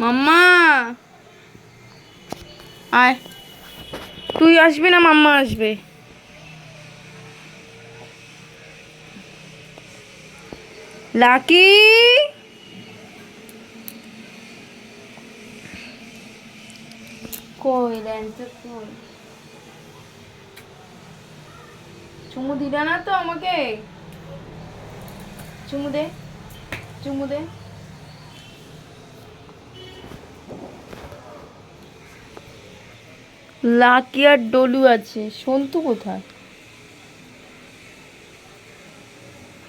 মাম্মা। আয়। তুই আসবি না, মাম্মা আসবে। লাকি? চুমু দিলে না তো আমাকে? চুমু দে চুমু দে। লাকি আর ডলু আছে। সন্তু কোথায়?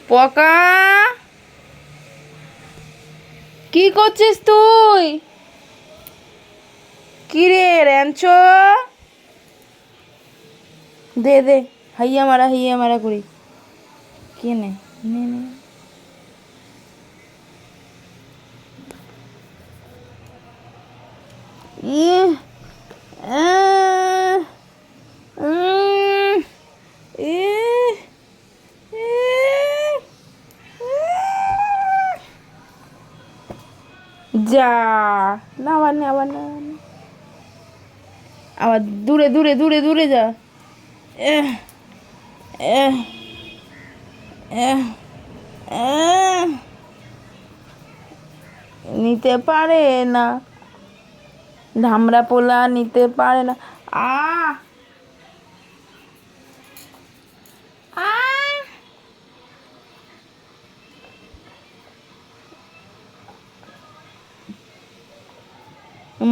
পকা! কি করছিস তুই? কি রে র্যাঞ্চ দে দে, হাইয়া মারা হাইয়া মারা করি। কে নে? নে ইহ যা। না, আবার না আবার না, আবার দূরে দূরে দূরে দূরে যা। নিতে পারে না। ধামরা পোলা নিতে পারে না। আ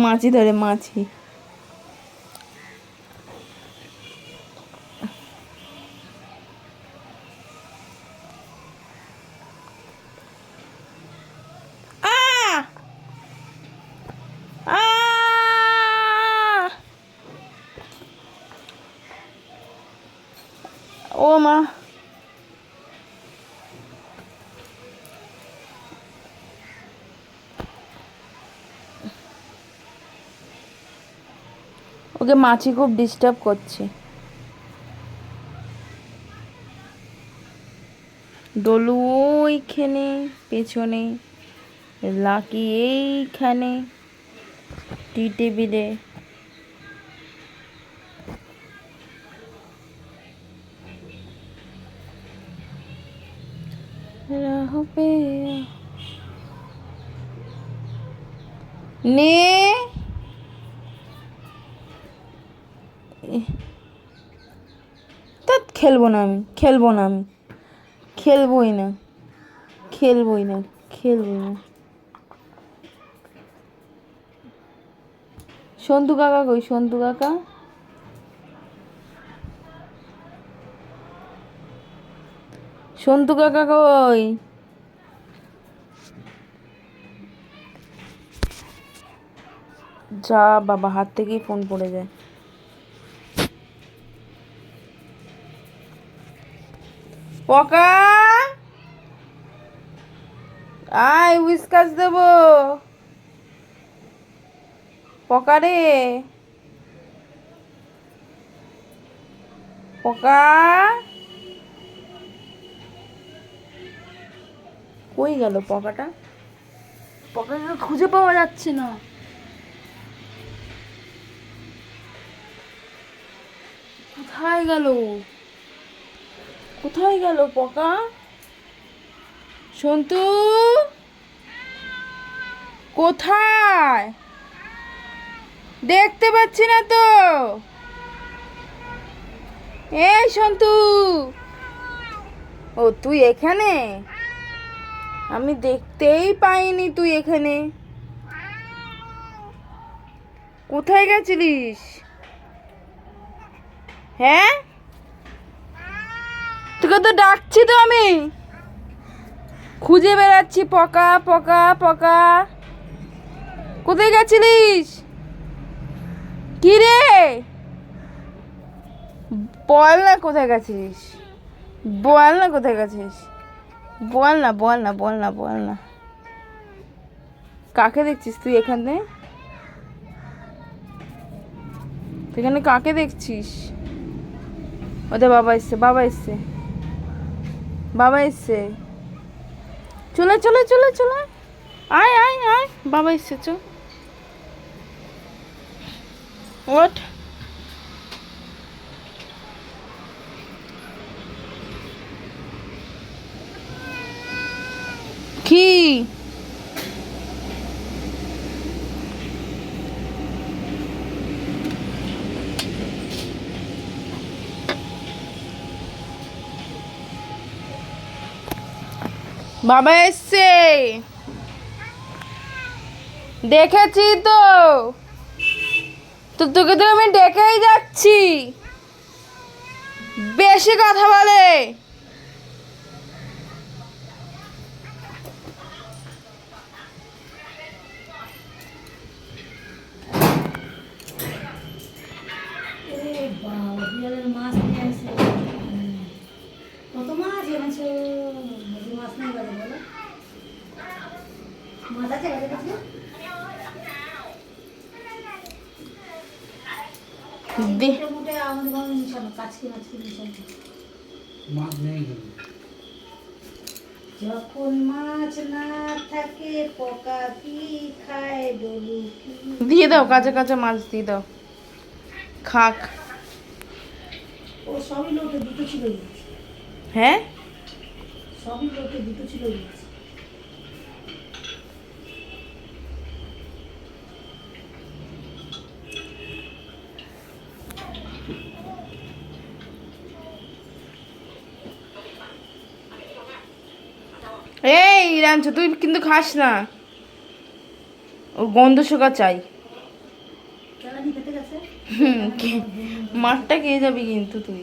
মাছি ধরে মাছি আ আহ! ও মা ওকে মাছি খুব ডিস্টার্ব করছে। ডলু ওইখানে পেছনে লাকি এইখানে টি টেবিলে রাহ নে তা খেলব না আমি, খেলব না আমি। খেলবই না খেলবই না খেলবই না। সন্তু কাকা কই? সন্তু কাকা? সন্তু কাকা কই? যা বাবা, হাত থেকেই ফোন পড়ে যায়। পকা? আয়, উইসকাস দেবো। পকা রে। পকা? কই গেল পকাটা? পকাকে খুঁজে পাওয়া যাচ্ছে না। কোথায় গেল কোথায় গেল পকা? সন্তু? কোথায়? দেখতে পাচ্ছি না তো। এই সন্তু। ও, তুই এখানে? আমি দেখতেই পাইনি তুই এখানে। কোথায় গেছিলিস? হ্যাঁ? তোকে তো ডাকছি তো আমি। খুঁজে বেড়াচ্ছি, পকা পকা পকা। কোথায় গেছিলিস? কি রে? বল না কোথায় গেছিস। বল না কোথায় গেছিস। বল না বল না বল না বল না। কাকে দেখছিস তুই এখানে? তুই এখানে কাকে দেখছিস? ওদের বাবা এসছে বাবা এসছে। বাবা এসছে। চলে চলে চলে চলে। আয় আয় আয় বাবা এসছে চল। ওঠ। কি? বাবা এসছে দেখেছি তো তো তোকে তো আমি ডেকেই যাচ্ছি বেশি কথা বলে মাছ। কত মাছ এনেছো? দে। মুটে আমাদের কাচকি মাছকি। মাছ নেই যখন মাছ না থাকে পোকা কি খায় ডলু দিয়ে দাও কাঁচা কাঁচা মাছ দিয়ে দাও। খাক। ও সবই লোকে দুটো ছিল। হ্যাঁ? সবই লোকে দুটো ছিল এই রাঞ্চু তুই কিন্তু খাস না। ওর গন্ধ শোকা চাই। হুম মাঠটা খেয়ে যাবি কিন্তু তুই।